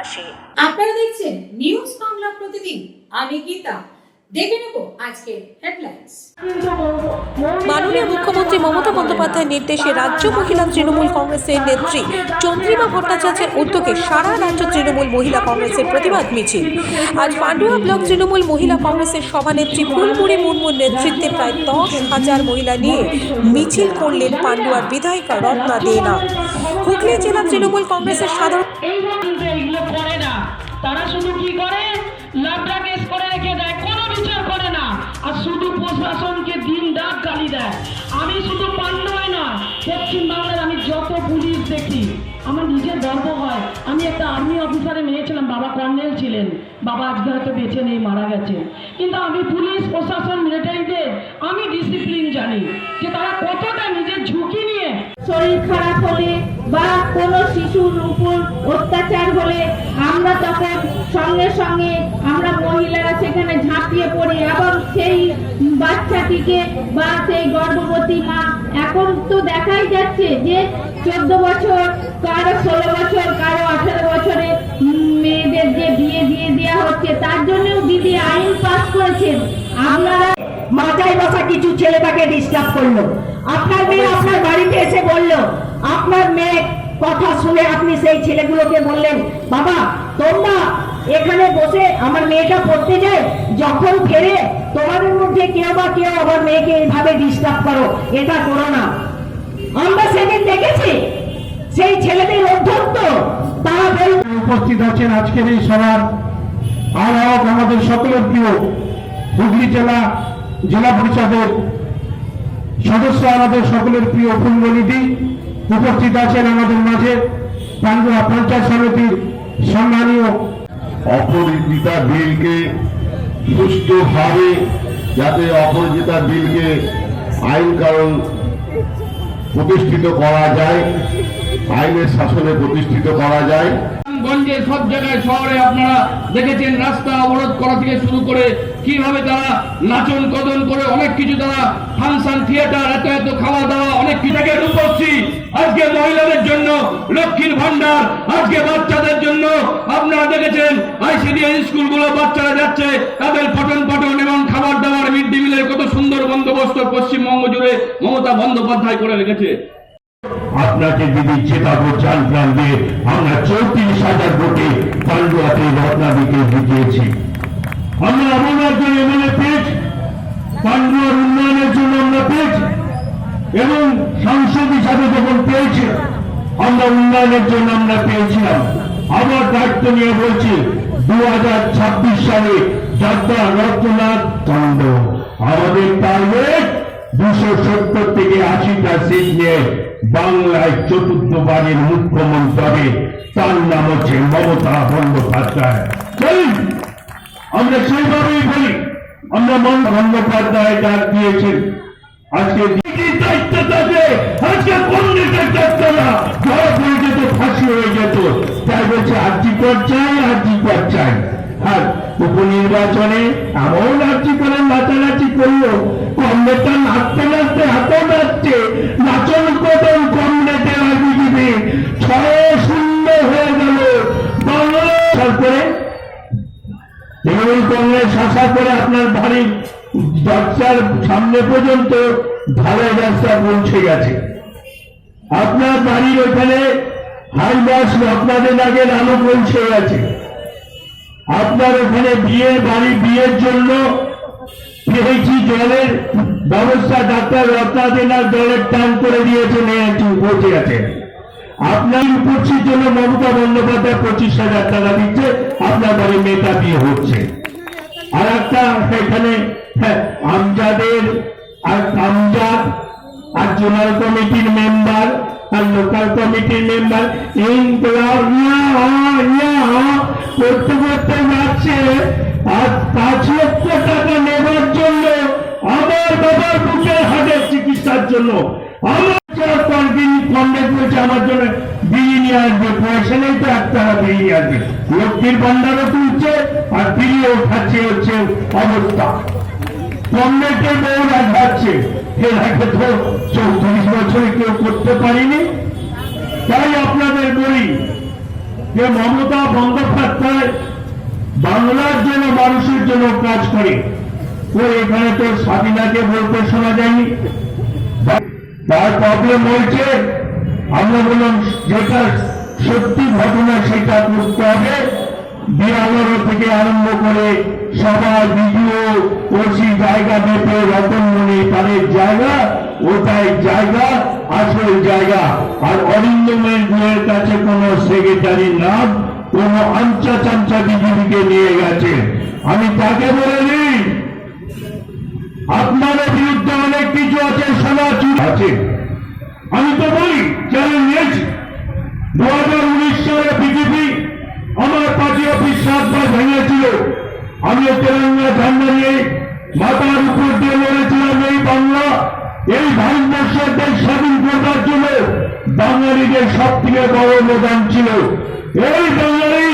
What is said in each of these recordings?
পাশে আপনারা দেখছেন নিউজ বাংলা প্রতিদিন। আমি গীতা। দেখে নেব আজকে হেডলাইন্স মাননীয় মুখ্যমন্ত্রী মমতা বন্দ্যোপাধ্যায়ের নির্দেশে রাজ্য মহিলা তৃণমূল কংগ্রেসের নেত্রী চন্দ্রিমা ভট্টাচার্যের উদ্যোগে সারা রাজ্য তৃণমূল মহিলা কংগ্রেসের প্রতিবাদ মিছিল। আজ পান্ডুয়া ব্লক তৃণমূল মহিলা কংগ্রেসের সভানেত্রী ফুলপুরি মুর্মুর নেতৃত্বে প্রায় দশ হাজার মহিলা নিয়ে মিছিল করলেন পান্ডুয়ার বিধায়িকা রত্না দেনা। হুগলি জেলা তৃণমূল কংগ্রেসের সাধারণ তারা শুধু কি করে? লাভটা কেস করে রেখে দেয়, কোনো বিচার করে না। আর শুধু প্রশাসনকে দিন রাত গালি দেয়। আমি শুধু পান্ডয় না, পশ্চিম বাংলার আমি যত পুলিশ দেখি, আমার নিজের গর্ব হয়। আমি একটা আর্মি অফিসারে মেয়ে ছিলাম, বাবা কর্নেল ছিলেন। বাবা আজকে হয়তো বেঁচে নেই, মারা গেছে। কিন্তু আমি পুলিশ, প্রশাসন মিলিটারিদের আমি ডিসিপ্লিন জানি যে তারা কতটা নিজের শরীর খারাপ হলে বা কোনো শিশুর উপর অত্যাচার হলে আমরা তখন সঙ্গে সঙ্গে আমরা মহিলারা সেখানে ঝাঁপিয়ে পড়ি এবং সেই বাচ্চাটিকে বা সেই গর্ভবতী মা এখন তো দেখাই যাচ্ছে যে চোদ্দ বছর, কারও ষোলো বছর, কারও আঠেরো বছরে মেয়েদের যে বিয়ে দিয়ে দেওয়া হচ্ছে, তার জন্যও দিদি আইন পাস করেছেন। আপনারা মাথায় বসা কিছু ছেলে তাকে ডিস্টার্ব করল। আপনার মেয়ে আপনার বাড়িতে এসে বলল আপনার মেয়ে কথা শুনে আপনি সেই ছেলেগুলোকে বললেন বাবা তোমরা এখানে বসে আমার মেয়েটা পড়তে যায় যখন ফেরে তোমাদের মধ্যে কেউ বা কেউ আমার মেয়েকে এইভাবে ডিস্টার্ব করো এটা করো না। আমরা সেদিন দেখেছি সেই ছেলেদের অধ্যত্ত তারা বল উপস্থিত আছেন আজকের এই সভার আহ্বায়ক আমাদের সকলের প্রিয় হুগলি জেলা জেলা পরিষদের সদস্য আমাদের সকলের প্রিয় ফুলমণিদি উপস্থিত আছেন আমাদের মাঝে। পান্ডুয়া পঞ্চায়েত সমিতির সম্মানীয় অপরাজিতা বিলকে সুষ্ঠুভাবে যাতে অপরাজিতা বিলকে আইন কানুন প্রতিষ্ঠিত করা যায়, আইনের শাসনে প্রতিষ্ঠিত করা যায় গঞ্জে সব জায়গায়, শহরে আপনারা দেখেছেন, রাস্তা অবরোধ করা থেকে শুরু করে কীভাবে তারা নাচন কদন করে অনেক কিছু তারা ফাংশন, থিয়েটার, এত এত খাওয়া দাওয়া, অনেক কিছু থেকে রূপশ্রী আজকে মহিলাদের জন্য লক্ষ্মীর ভান্ডার আজকে বাচ্চাদের জন্য আপনারা দেখেছেন আইসিডিএস স্কুলগুলো বাচ্চারা যাচ্ছে, তাদের পঠন পাঠন এবং খাবার দাবার মিড ডে মিলের কত সুন্দর বন্দোবস্ত পশ্চিমবঙ্গ জুড়ে মমতা বন্দ্যোপাধ্যায় করে রেখেছে। আপনাকে যদি জেতাবো চাল প্রাণ দিয়ে আমরা চৌত্রিশ হাজার ভোটে পান্ডুয়াতে রত্নাদিকে জিতিয়েছি, আমরা আমার একজন এমএলএ পেয়েছি, পান্ডুয়ার উন্নয়নের জন্য আমরা পেয়েছি এবং সাংসদ হিসাবে যখন পেয়েছি, আমরা উন্নয়নের জন্য আমরা পেয়েছিলাম। আবার দায়িত্ব নিয়ে বলছি দু হাজার ছাব্বিশ সালে যাত্রা রত্নাথ চন্দ্র আমাদের টার্গেট দুশো সত্তর থেকে আশিটা সিট নিয়ে বাংলায় চতুর্থবারের মুখ্যমন্ত্রী হবে তার নাম হচ্ছে মমতা বন্দ্যোপাধ্যায়। আমরা সেইভাবেই বলি, আমরা মমতা বন্দ্যোপাধ্যায় ডাক দিয়েছেন। আজকে দায়িত্ব আজকে কংগ্রেসের দায়িত্ব না। ধরা পড়ে যেত ফাঁসি যেত। তাই বলছে, আর্জি কর চাই আর্জি কর উপনির্বাচনে এমন আর্জি করে নাচানাচি করল কংগ্রেসটা নাচতে নাচতে নাচছে নাচন কংগ্রেসের আইবিডিবি ছয় শূন্য হয়ে গেল। তৃণমূল কংগ্রেস আশা করে আপনার বাড়ির দরজার সামনে পর্যন্ত ঢালাই রাস্তা পৌঁছে গেছে। আপনার বাড়ির ওখানে হাইবাস আপনাদের আগে আলো পৌঁছে গেছে। আপনার ওখানে বিয়ে বাড়ি, বিয়ের জন্য পেয়েছি জলের ব্যবস্থা ডাক্তার রত্নাদিনার জলের টান করে আপনার উপস্থিত জন্য মমতা বন্দ্যোপাধ্যায় পঁচিশ হাজার টাকা দিচ্ছে আপনার মেয়েটা বিয়ে হচ্ছে। আর একটা এখানে হ্যাঁ, আমজাদের আর আমজাদ আর জোনাল কমিটির মেম্বার আর লোকাল কমিটির মেম্বার জন্য। আমার জন্য বিড়ি নিয়ে আসবে। পয়সা নেই তো আসবে। লক্ষ্মীর ভান্ডারও তুলছে আর বিড়িও খাচ্ছে হচ্ছে অবস্থা। তো চৌত্রিশ বছরে কেউ করতে পারিনি। তাই আপনাদের বলি যে মমতা বন্দ্যোপাধ্যায় বাংলার জন্য, মানুষের জন্য কাজ করে। ও এখানে তো স্বাধীনাকে বলতে শোনা যায়নি। তার প্রবলেম হয়েছে, আমরা বললাম, যেটা সত্যি ঘটনা সেটা করতে হবে। বিয়াল্লারো থেকে আরম্ভ করে সবার ভিডিও ওসি জায়গা মেপে রতনমণি তাদের জায়গা, ওটাই জায়গা, আসল জায়গা। আর অরিন্দমের বইয়ের কাছে কোনো সেক্রেটারি নাম, কোন আঞ্চা চাঞ্চা বিজেপিকে নিয়ে গেছে। আমি তাকে বলে আছে আছে। আমি তো বলি চ্যালেঞ্জ নিয়েছি দু হাজার উনিশ সালে বিজেপি আমার পার্টি অফিস সাতবার ভেঙেছিল। আমি তেলেঙ্গানা ঝান্ডা নিয়ে মাথার উপর দিয়ে লড়েছিলাম এই বাংলা। এই ভারতবর্ষের দেশ স্বাধীন করবার জন্য বাঙালিদের সব থেকে বড় অবদান ছিল। এই বাঙালি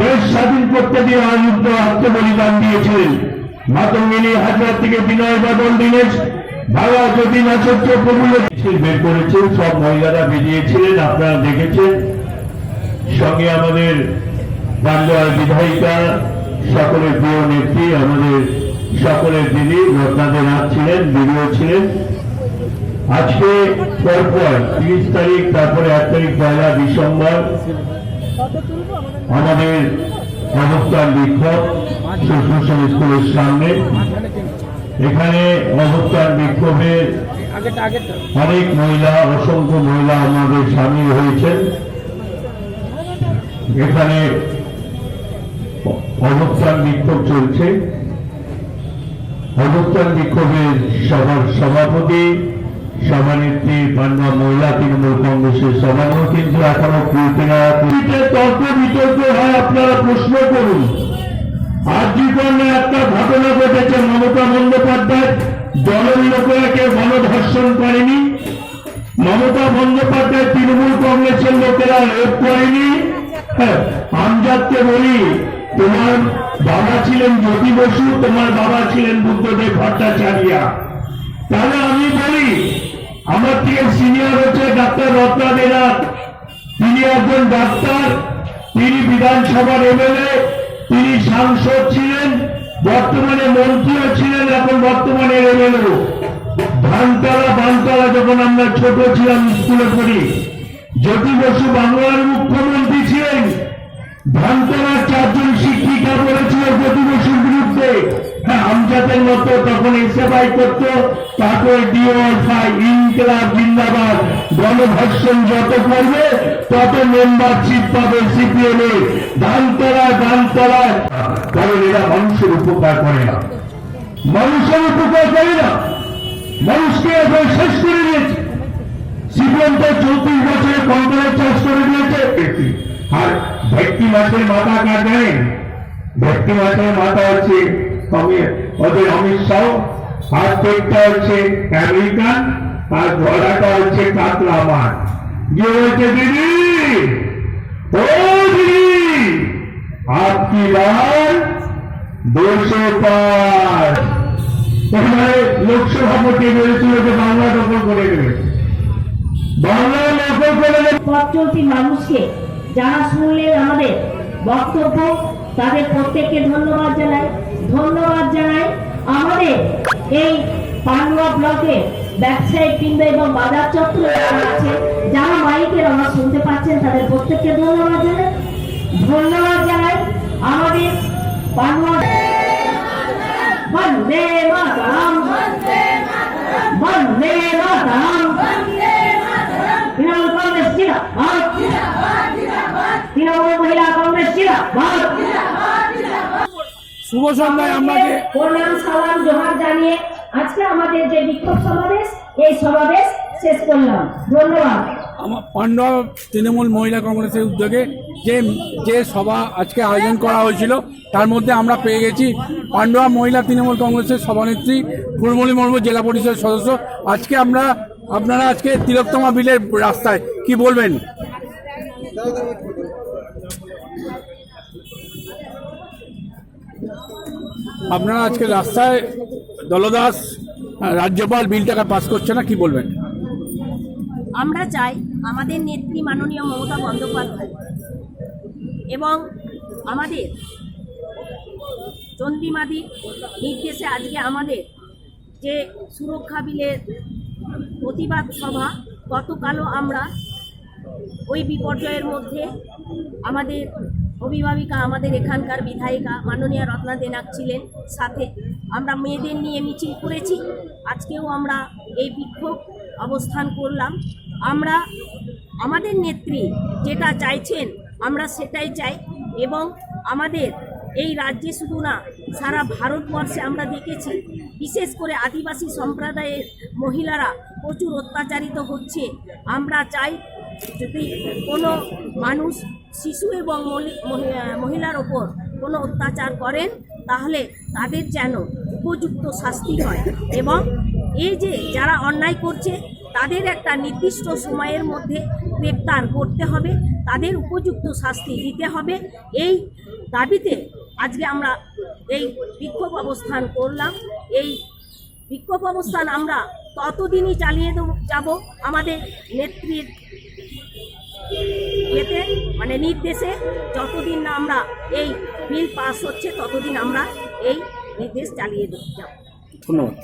দেশ স্বাধীন করতে দিয়ে আনন্দ আত্মবলিদান দিয়েছিলেন। মাতঙ্গিনী হাজার থেকে বিনয় বাদল দীনেশ ভাড়া যতীন আচার্য প্রভুল বের করেছেন, সব মহিলারা বেরিয়েছিলেন, আপনারা দেখেছেন। সঙ্গে আমাদের বাংলার বিধায়িকা, সকলের প্রিয় নেত্রী, আমাদের সকলের দিদি রত্নাদের নাথ ছিলেন দিদিও ছিলেন। আজকে পরপর তিরিশ তারিখ, তারপরে এক তারিখ পয়লা ডিসেম্বর, আমাদের অবস্থান বিক্ষোভ সুশাসন স্কুলের সামনে। এখানে অবস্থান বিক্ষোভে অনেক মহিলা, অসংখ্য মহিলা আমাদের সামিল হয়েছেন। এখানে অবস্থান বিক্ষোভ চলছে। অবস্থান বিক্ষোভের সভার সভাপতি, সভানেত্রী বাংলা মহিলা তৃণমূল কংগ্রেসের সভাপতি কিন্তু এখনও কুলপিনা তর্ক বিতর্ক হয়, আপনারা প্রশ্ন করুন। আর জীবনে একটা ঘটনা ঘটেছে, মমতা কেউ গণধর্ষণ করেনি। মমতা বন্দ্যোপাধ্যায় তৃণমূল কংগ্রেসের লোকেরা লোক করেনি। হ্যাঁ, আমজাদকে বলি তোমার বাবা ছিলেন জ্যোতি বসু তোমার বাবা ছিলেন বুদ্ধদেব ভট্টাচার্যা। তাহলে আমি বলি আমার থেকে সিনিয়র হচ্ছে? ডাক্তার রত্না বেরাত তিনি একজন ডাক্তার তিনি বিধানসভার এমএলএ তিনি সাংসদ ছিলেন। বর্তমানে মন্ত্রীও ছিলেন, এখন বর্তমানে এমএলএ ধানতলা বানতলা যখন আমরা ছোট ছিলাম স্কুলে পড়ি, জ্যোতি বসু বাংলার মুখ্যমন্ত্রী ছিলেন ধানতলার চারজন শিক্ষিকা বলেছিল জ্যোতি বসুর বিরুদ্ধে। আমজাদের মতো তখন এসএফআই করতো, তারপরে ডিওএফআই ইনকলাব, জিন্দাবাদ। গণধর্ষণ যত করবে, তত মেম্বারশিপ পাবে সিপিএম এ। ধানতলায় ধানতলায় কারণ এরা মানুষের উপকার করে না। মানুষের উপকার করে না। মানুষকে এখন শেষ করে দিয়েছে। সিপিএম তো চৌত্রিশ বছরে কন্ট্রোলের চাষ করে দিয়েছে। আর ভেটকি মাছের মাথা কার জানেন? ভেটকি মাছের মাথা হচ্ছে ওদের অমিত শাহ আর হচ্ছে আমেরিকান, আর গলাটা হচ্ছে কাতলা মাছ। যে বলছে, দিদি! ও দিদি! আপকি লাল দুশো পাঁচ। এখানে লোকসভা ভোটে যে বাংলা দখল করে দেবে বাংলা দখল করে পথ চলতি মানুষকে যারা শুনলেন আমাদের বক্তব্য, তাদের প্রত্যেককে ধন্যবাদ জানাই। ধন্যবাদ জানাই আমাদের এই পান্ডুয়া ব্লকে ব্যবসায়িক বৃন্দ এবং বাজার চত্বরে আছে, যারা মাইকের আমার শুনতে পাচ্ছেন, তাদের প্রত্যেককে ধন্যবাদ জানাই। ধন্যবাদ জানাই আমাদের পান্ডুয়া বন্দে মাতরম। বন্দে মাতরম। তৃণমূল কংগ্রেস মহিলা কংগ্রেস জিন্দাবাদ। শুভ সন্ধ্যায় যে প্রণাম সালাম জোহার জানিয়ে আজকে আমাদের যে বিক্ষোভ সমাবেশ এই সমাবেশ শেষ করলাম। ধন্যবাদ। আমার পান্ডব তৃণমূল মহিলা কংগ্রেসের উদ্যোগে যে যে সভা আজকে আয়োজন করা হয়েছিল তার মধ্যে আমরা পেয়ে গেছি পান্ডবা মহিলা তৃণমূল কংগ্রেসের সভানেত্রী ফুলমণি মুর্মু জেলা পরিষদের সদস্য। আজকে আমরা আপনারা আজকে তিলোত্তমা বিলের রাস্তায় কি বলবেন? আপনারা আজকে রাস্তায় দলদাস, রাজ্যপাল বিলটাকে পাস করছে না, কি বলবেন? আমরা চাই আমাদের নেত্রী মাননীয় মমতা বন্দ্যোপাধ্যায় এবং আমাদের চন্দ্রিমাদির নির্দেশে আজকে আমাদের যে সুরক্ষা বিলের প্রতিবাদ সভা, গতকালও আমরা ওই বিপর্যয়ের মধ্যে আমাদের অভিভাবিকা, আমাদের এখানকার বিধায়িকা মাননীয় রত্না দেনাক ছিলেন সাথে। আমরা মেয়েদের নিয়ে মিছিল করেছি। আজকেও আমরা এই বিক্ষোভ অবস্থান করলাম। আমরা, আমাদের নেত্রী যেটা চাইছেন, আমরা সেটাই চাই এবং আমাদের এই রাজ্যে শুধু না, সারা ভারতবর্ষে আমরা দেখেছি, বিশেষ করে আদিবাসী সম্প্রদায়ের মহিলারা প্রচুর অত্যাচারিত হচ্ছে। আমরা চাই যদি কোনো মানুষ শিশু এবং মহিলার ওপর কোনো অত্যাচার করেন, তাহলে তাদের যেন উপযুক্ত শাস্তি হয়। এবং এই যে যারা অন্যায় করছে, তাদের একটা নির্দিষ্ট সময়ের মধ্যে গ্রেপ্তার করতে হবে, তাদের উপযুক্ত শাস্তি দিতে হবে। এই দাবিতে আজকে আমরা এই বিক্ষোভ অবস্থান করলাম। এই বিক্ষোভ অবস্থান আমরা ততদিনই চালিয়ে যাব। আমাদের নেত্রীর ইয়েতে মানে নির্দেশে যতদিন না আমরা এই বিল পাস হচ্ছে, ততদিন আমরা এই নির্দেশ চালিয়ে যাব ধন্যবাদ।